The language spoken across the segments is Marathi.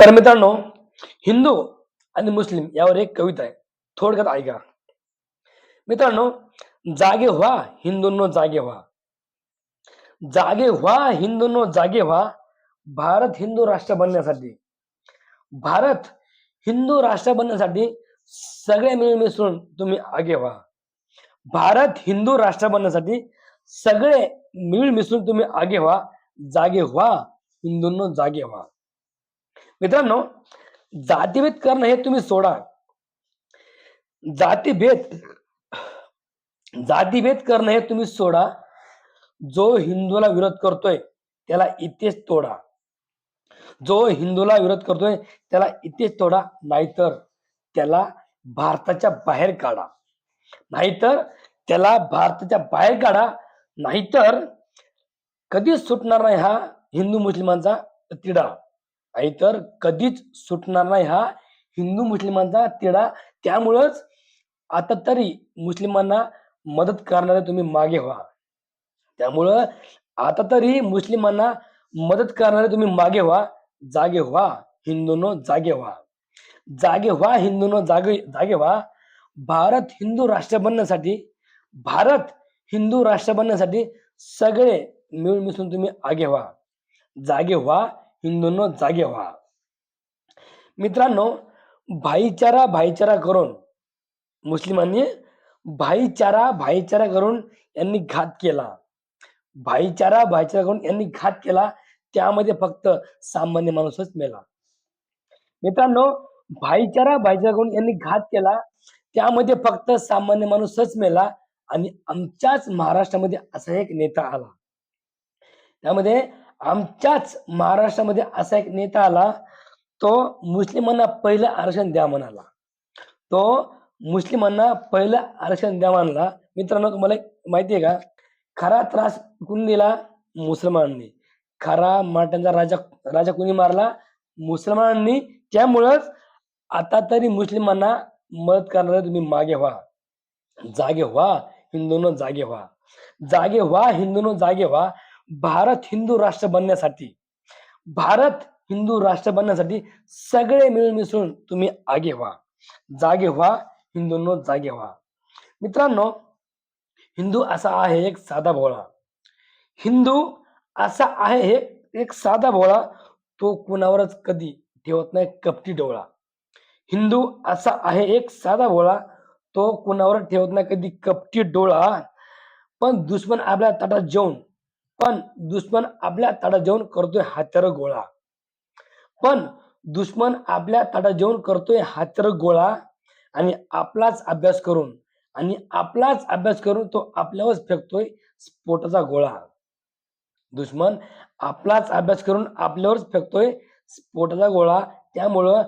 तर मित्रांनो हिंदू आणि मुस्लिम यावर एक कविता आहे. थोडक्यात ऐका. मित्रांनो जागे व्हा हिंदूंनो जागे व्हा. जागे व्हा हिंदूंनो जागे व्हा भारत हिंदू राष्ट्र बनण्यासाठी. भारत हिंदू राष्ट्र बनण्यासाठी सगळे मिळून मिसळून तुम्ही आगे व्हा. भारत हिंदू राष्ट्र बनण्यासाठी सगळे मिळून मिसळून तुम्ही आगे व्हा. जागे व्हा हिंदूंनो जागे व्हा. मित्रांनो जातीभेद करणं हे तुम्ही सोडा. जातीभेद जातीभेद करणं हे तुम्ही सोडा. जो हिंदूला विरोध करतोय त्याला इथेच तोडा. जो हिंदूला विरोध करतोय त्याला इथेच तोडा. नाहीतर त्याला भारताच्या बाहेर काढा. नाहीतर त्याला भारताच्या बाहेर काढा. नाहीतर कधीच सुटणार नाही हा हिंदू मुस्लिमांचा तिढा. नाहीतर कधीच सुटणार नाही हा हिंदू मुस्लिमांचा तिढा. त्यामुळंच आता तरी मुस्लिमांना मदत करणारे तुम्ही मागे व्हा. त्यामुळं आता तरी मुस्लिमांना मदत करणारे तुम्ही मागे व्हा जागे व्हा हिंदूनो जागे व्हा. जागे व्हा हिंदूनो जागे जागे व्हा. भारत हिंदू राष्ट्र बनण्यासाठी भारत हिंदू राष्ट्र बनण्यासाठी सगळे मिळून मिसळून तुम्ही आगे व्हा. जागे व्हा हिंदूंनो जागे व्हा. मित्रांनो भाईचारा भाईचारा करून मुस्लिमांनी भाईचारा भाईचारा करून यांनी घात केला. भाईचारा भाईचारा करून यांनी घात केला त्यामध्ये फक्त सामान्य माणूसच मेला. मित्रांनो भाईचारा भाईचारा करून यांनी घात केला त्यामध्ये फक्त सामान्य माणूसच मेला आणि आमच्याच महाराष्ट्रामध्ये असा एक नेता आला. त्यामध्ये आमच्याच महाराष्ट्रामध्ये असा एक नेता आला तो मुस्लिमांना पहिलं आरक्षण द्या म्हणाला. तो मुस्लिमांना पहिलं आरक्षण द्या म्हणाला. मित्रांनो तुम्हाला एक माहिती आहे का? खरा त्रास कुणी दिला? मुसलमानांनी. खरा मराठ्यांचा राजा राजा कुणी मारला? मुसलमानांनी. त्यामुळंच आता तरी मुस्लिमांना मदत करणारे तुम्ही मागे व्हा. जागे व्हा. हिंदूनो जागे व्हा. जागे व्हा. हिंदूनो जागे व्हा. भारत हिंदू राष्ट्र बनण्यासाठी भारत हिंदू राष्ट्र बनण्यासाठी सगळे मिळून मिसळून तुम्ही आगे व्हा. जागे व्हा हिंदूंनो जागे व्हा. मित्रांनो हिंदू असा आहे एक साधा भोळा. हिंदू असा आहे हे एक साधा भोळा तो कुणावरच कधी ठेवत नाही कपटी डोळा. हिंदू असा आहे एक साधा भोळा तो कुणावर ठेवत नाही कधी कपटी डोळा. पण दुश्मन आपल्या ताटात जेवून पण दुश्मन आपल्या ताटात जेवण करतोय हात्यार गोळा. पण दुश्मन आपल्या ताटात जेवण करतोय हात्यार गोळा आणि आपलाच अभ्यास करून आणि आपलाच अभ्यास करून तो आपल्यावरच फेकतोय स्फोटाचा गोळा. दुश्मन आपलाच अभ्यास करून आपल्यावरच फेकतोय स्फोटाचा गोळा. त्यामुळं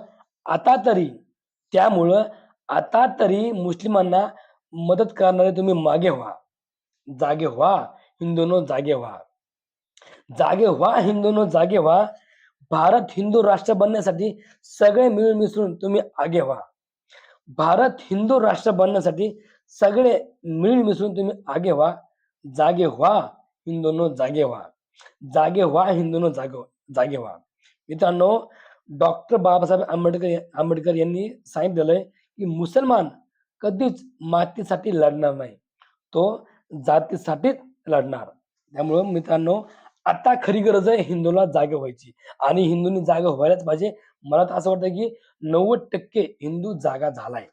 आता तरी त्यामुळं आता तरी मुस्लिमांना मदत करणारे तुम्ही मागे व्हा. जागे व्हा. हिंदूनो जागे व्हा. जागे व्हा हिंदूनो जागे व्हा. भारत हिंदू राष्ट्र बनण्यासाठी सगळे मिळून मिसळून तुम्ही आगे व्हा. भारत हिंदू राष्ट्र बनण्यासाठी सगळे मिळून मिसळून तुम्ही आगे व्हा. जागे व्हा हिंदूनो जागे व्हा. जागे व्हा हिंदूनो जागे जागे व्हा. मित्रांनो डॉक्टर बाबासाहेब आंबेडकर आंबेडकर यांनी सांगितलेलं की मुसलमान कधीच मातीसाठी लढणार नाही. तो जातीसाठीच लढणार. त्यामुळं मित्रांनो आता खरी गरज आहे हिंदूला जागे व्हायची. आणि हिंदूंनी जागा व्हायलाच पाहिजे. मला तर असं वाटतं की नव्वद टक्के हिंदू जागा झालाय.